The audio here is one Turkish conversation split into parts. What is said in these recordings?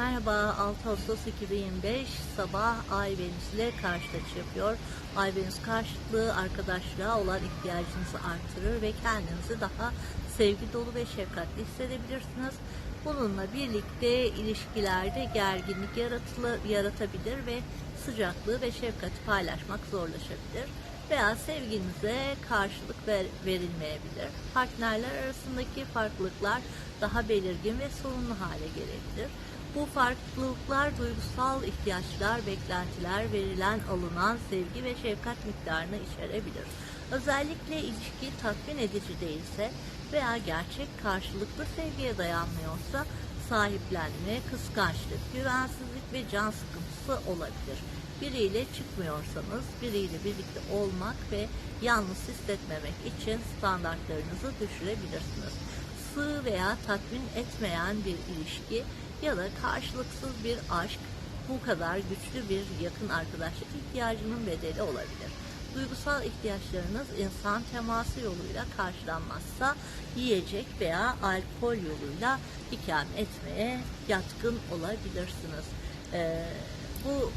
Merhaba 6 Ağustos 2025 sabah Ay Venüs ile karşıt açı yapıyor. Ay Venüs karşıtlığı arkadaşlığa olan ihtiyacınızı artırır ve kendinizi daha sevgi dolu ve şefkatli hissedebilirsiniz. Bununla birlikte ilişkilerde gerginlik yaratılı, yaratabilir ve sıcaklığı ve şefkati paylaşmak zorlaşabilir veya sevginize karşılık ver, verilmeyebilir. Partnerler arasındaki farklılıklar daha belirgin ve sorunlu hale gelebilir. Bu farklılıklar duygusal ihtiyaçlar, beklentiler, verilen alınan sevgi ve şefkat miktarını içerebilir. Özellikle ilişki tatmin edici değilse veya gerçek karşılıklı sevgiye dayanmıyorsa sahiplenme, kıskançlık, güvensizlik ve can sıkıntısı olabilir. Biriyle çıkmıyorsanız biriyle birlikte olmak ve yalnız hissetmemek için standartlarınızı düşürebilirsiniz. Sığ veya tatmin etmeyen bir ilişki ya da karşılıksız bir aşk bu kadar güçlü bir yakın arkadaşlık ihtiyacının bedeli olabilir. Duygusal ihtiyaçlarınız insan teması yoluyla karşılanmazsa yiyecek veya alkol yoluyla ikame etmeye yatkın olabilirsiniz. Ee, bu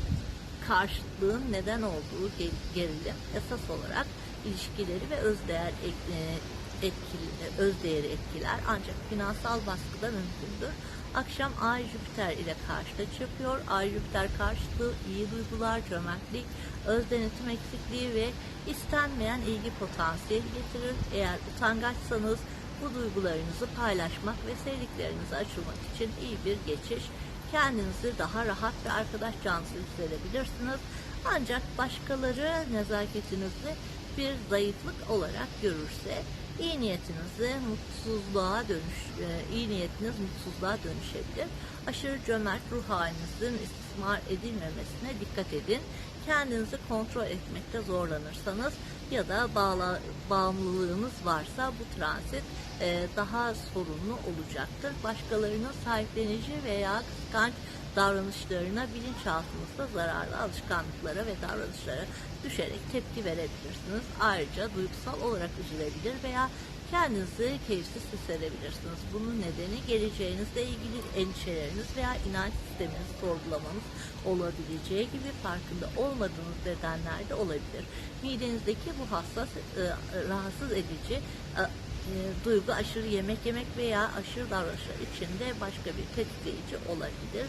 karşıtlığın neden olduğu ge- gerilim esas olarak ilişkileri ve özdeğer ek- etkili, özdeğeri etkiler ancak finansal baskıda mümkündür. Akşam Ay Jüpiter ile karşıta çıkıyor. Ay Jüpiter karşıtlığı iyi duygular, cömertlik, öz denetim eksikliği ve istenmeyen ilgi potansiyeli getirir. Eğer utangaçsanız bu duygularınızı paylaşmak ve sevdiklerinize açılmak için iyi bir geçiş. Kendinizi daha rahat ve arkadaş canlısı hissedebilirsiniz. Ancak başkaları nezaketinizi bir zayıflık olarak görürse iyi niyetinizi mutsuzluğa dönüş, e, iyi niyetiniz mutsuzluğa dönüşebilir. Aşırı cömert ruh halinizin istismar edilmemesine dikkat edin. Kendinizi kontrol etmekte zorlanırsanız ya da bağla, bağımlılığınız varsa bu transit e, daha sorunlu olacaktır. Başkalarının sahiplenici veya kıskanç davranışlarına bilinçaltınızda zararlı alışkanlıklara ve davranışlara düşerek tepki verebilirsiniz. Ayrıca duygusal olarak üzülebilir veya kendinizi keyifsiz hissedebilirsiniz. Bunun nedeni geleceğinizle ilgili endişeleriniz veya inanç sisteminizi sorgulamanız olabileceği gibi farkında olmadığınız nedenler de olabilir. Midenizdeki bu hassas, e, rahatsız edici e, e, duygu aşırı yemek yemek veya aşırı davranışlar içinde başka bir tetikleyici olabilir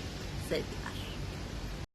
celebrar.